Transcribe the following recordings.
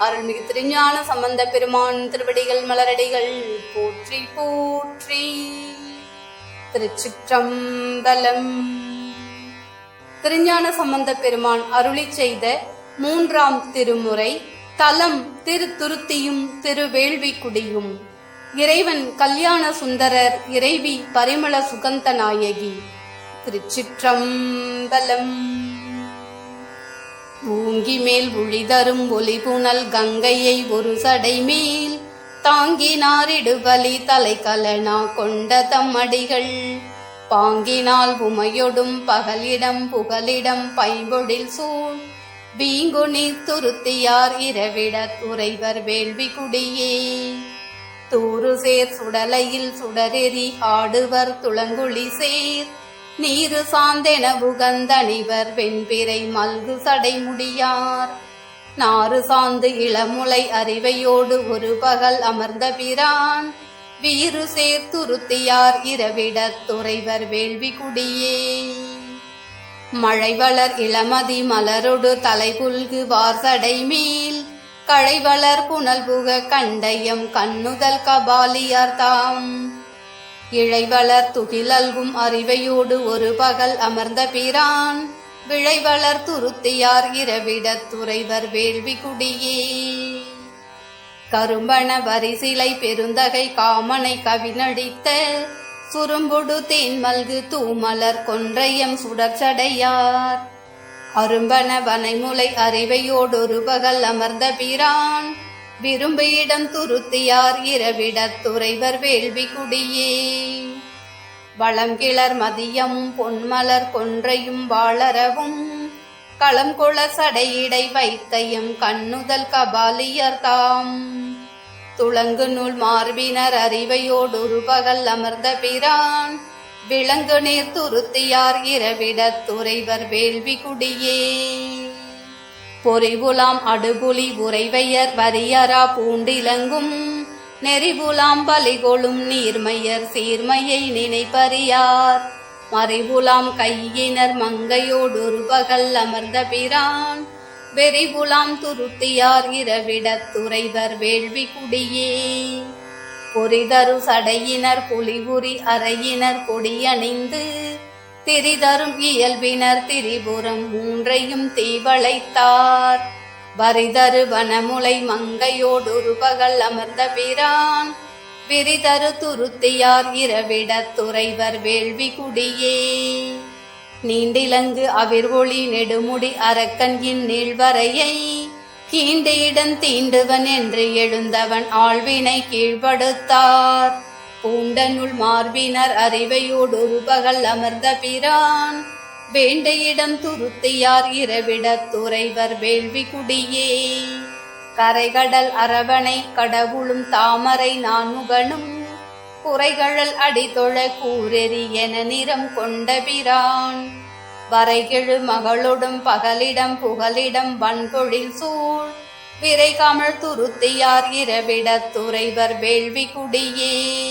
அருள்மிகு திருஞான சம்பந்த பெருமான் திருவடிகள் மலரடிகள் போற்றி போற்றி. திருச்சிற்றம்பலம். திருஞான சம்பந்த பெருமான் அருளி செய்த மூன்றாம் திருமுறை தலம் திருத்துருத்தியும் திருவேள்விக்குடியும். இறைவன் கல்யாண சுந்தரர் இறைவி பரிமள சுகந்த நாயகி திருச்சிற்றம்பலம். பொங்கி மேல் உழிதரும் ஒளிபுணல் கங்கையை ஒரு சடை மேல் தாங்கினாரிடுபலி தலை கலனா கொண்ட தம்மடிகள். பாங்கினால் உமையொடும் பகலிடம் புகலிடம் பைம்பொடில் சூழ். வீங்குனி துருத்தியார் இரவிட துறைவர் வேள்வி குடியே. தூறு சேர் சுடலையில் சுடரெறி ஆடுவர் துளங்குழி சேர். நீரு சாந்தென புகந்தனிவர் வெண்பிறை மல்கு சடைமுடியார் நாறு சாந்து இளமுலை அறிவையோடு ஒரு பகல் அமர்ந்த பிரான். வீறு சேர்த்துருத்தியார் இரவிடத் துறைவர் வேள்வி குடியே. மழை வளர் இளமதி மலரொடு தலைபுல்கு வார்சடை மேல். களைவளர் புனல் புக கண்டயம் கண்ணுதல் கபாலியார் தாம். இழைவளர் துகிலல்கும் அறிவையோடு ஒரு பகல் அமர்ந்த பிரான். விளைவளர் துருத்தியார் இரவிடத் துறைவர் வேள்வி குடியே. கரும்பண வரிசிலை பெருந்தகை காமனை கவினடித்த. சுரும்புடு தேன் மல்கு தூமலர் கொன்றையம் சுடர்ச்சடையார். அரும்பன வனைமுலை அறிவையோடொரு பகல் அமர்ந்த பிரான். விரும்பியிடம் துருத்தியார் இரவிடத் துறைவர் வேள்வி குடியே. வளங்கிளர் மதியம் பொன்மலர் கொன்றையும் வாளரவும் களம்கொள சடையிடை வைத்தையும் கண்ணுதல் கபாலியர் தாம் துளங்கு நூல் மார்பினர் அறிவையோடு உருபகல் அமர்ந்த பிரான் விளங்கு நீர் துருத்தியார் இரவிடத் துறைவர் வேள்வி குடியே. பொறிபுலாம் அடுபுலி உறைவையர் வரியரா பூண்டிலங்கும். நெறிபுலாம் பலிகொழும் நீர்மையர் சீர்மையை நினைப்பறியார். மறைபுலாம் கையினர் மங்கையோடொரு பகல் அமர்ந்த பிரான். வெறிபுலாம் துருத்தியார் இரவிடத் துறைவர் வேள்வி குடியே. பொறிதரு சடையினர் புலிபுரி அறையினர் கொடியணிந்து. திரிதரும் இயல்பினர் திரிபுரம் மூன்றையும் தீவளைத்தார். வரிதரு வனமுலை மங்கையோடொரு பகல் அமர்ந்த பிரான் விரிதரு துருத்தியார் இரவிடத் துறைவர் வேள்வி குடியே நீண்டிலங்கு அவிர் ஒளி நெடுமுடி அரக்கன் இந்நீழ்வரையை கீண்டியிடம் தீண்டுவன் என்று எழுந்தவன் ஆழ்வினை கீழ்படுத்தார். பூண்டனுள் மார்பினர் அறிவையோடு பகல் அமர்ந்த பிரான். வேண்ட இடம் துருத்தியார் இரவிடத் துறைவர் வேள்வி குடியே. கரைகடல் அரவணை கடவுளும் தாமரை நான்முகனும். குறைகழல் அடிதொழ கூரெறி என நிறம் கொண்ட பிரான். வரைகெழு மகளொடும் பகலிடம் புகலிடம் வன்பொழில் சூழ். விரை கமழ் துருத்தியார் இரவிடத்துறைவர் வேள்வி குடியே.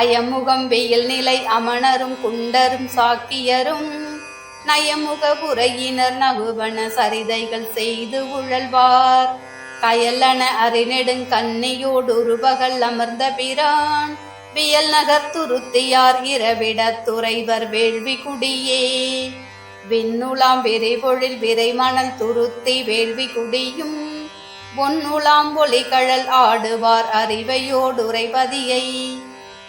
அயமுகம் வெயில் நிலை அமணரும் குண்டரும் சாக்கியரும் நயமுக புறையினர் நகுவன சரிதைகள் செய்து உழல்வார். கயலன அறிநெடுங் கன்னியோடு ஒரு அமர்ந்த பிரான் வியல் நகர் துருத்தியார் இரவிடத் துறைவர் வேள்வி குடியே. விண்ணுலாம் விரைபொழில் விரைமணல் துருத்தி வேள்வி குடியும் பொன்னுலாம் ஒளிகழல் ஆடுவார் அறிவையோடுரைபதியை.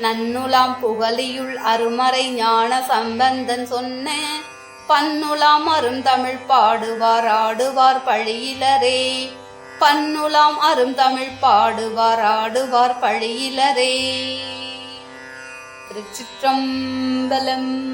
நன்னுலாம் புகழியுள் அருமறை ஞான சம்பந்தன் சொன்ன பன்னுலாம் அருந்தமிழ் பாடுவார் ஆடுவார் பழியிலரே. பன்னுலாம் அருந்தமிழ் பாடுவார் ஆடுவார் பழியிலரே. திருச்சிற்றம்பலம்